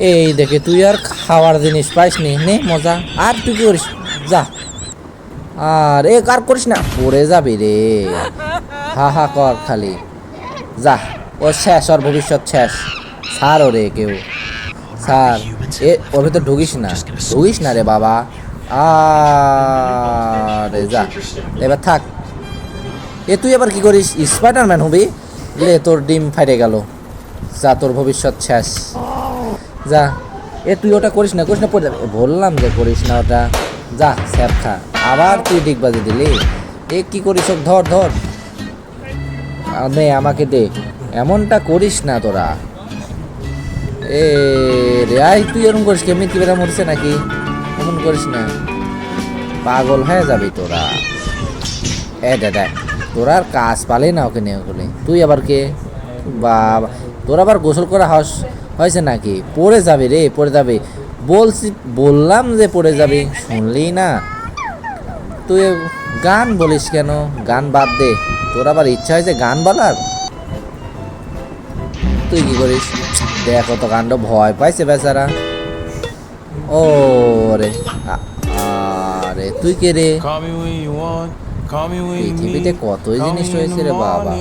এই দেখে তুই আর খাওয়ার জিনিস পাইস নি, নে, মজা। আর তুই কি করিস? যা। আর এ, কার করিস না? পড়ে যাবি রে। হা হা, কর খালি। যা। ও শেষ, ওর ভবিষ্যৎ শেষ। স্যার ওরে কেউ। স্যার এ, ওর ভেতর ঢুকিস না। ঢুকিস না রে বাবা। আরে যা। এবার থাক। এ, তুই এবার কি করিস? স্পাইডারম্যান হবি? লে, তোর ডিম ফাইটে গেল। যা, তোর ভবিষ্যৎ শেষ। যা। এ, তুই ওটা করিস না করিস না, পড়ে যাবে। বললাম যে করিস না ওটা। যা স্যাপ খা। আবার তুই ডিগ বাজে দিলি? এ, কি করিস ওকে? ধর ধর। নে আমাকে দে। এমনটা করিস না তোরা। এ, রে, আই, তুই এরকম করিস কেমনি কি বেড়া মরছে নাকি? এমন করিস না। পাগল হয়ে যাবি তোরা। এ দাদা তোরা আর কাজ পালে না ওকে নিয়ে তুই আবার কে? বাবা। তোর আবার গোসল করা হস। হয়েছে নাকি? পড়ে যাবে রে পড়ে যাবে। বলছি বললাম যে পড়ে যাবে শুনলি না? তুই গান বলিস কেন? গান বাদ দে। তোর আবার ইচ্ছা হয়েছে গান বলার? তুই কি করিস? দেখ তো কাণ্ড ভয় পাইছে বেচারা। ও রে আরে তুই কে রে? পৃথিবীতে. কতই জিনিস রয়েছে রে বাবা।